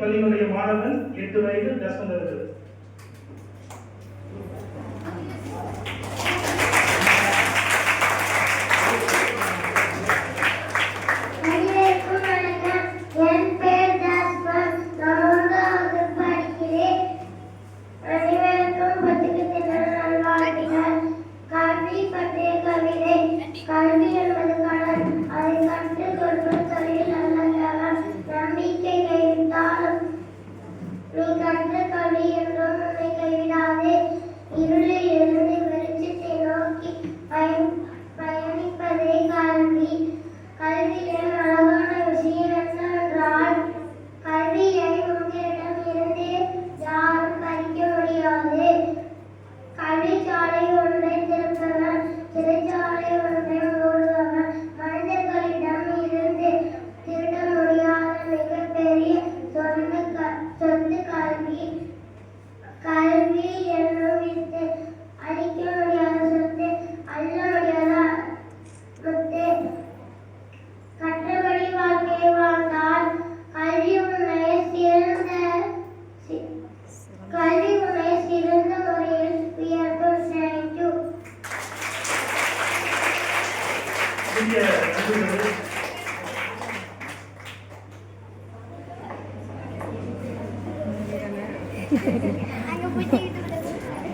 பள்ளியினுடைய மாணவன் எட்டு வயது தசமதற்கு பெரிய நண்பர்கள்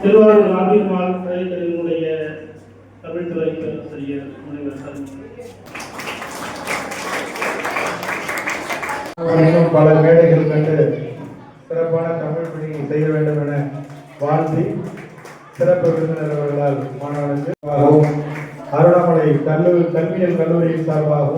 திருவாரூர் ஆபீர் கலைஞர்களுடைய தமிழ் துறை பேராசிரியர் முனைவர் பல மேடைகள் கண்டு சிறப்பான தமிழ் பணியை செய்ய வேண்டும் என வாழ்த்தி சிறப்பு விருந்தினர் அவர்களால் மாணவர்களுக்கு நம்முடைய கல்லூரி கல்வியல் கல்லூரியின் சார்பாகவும்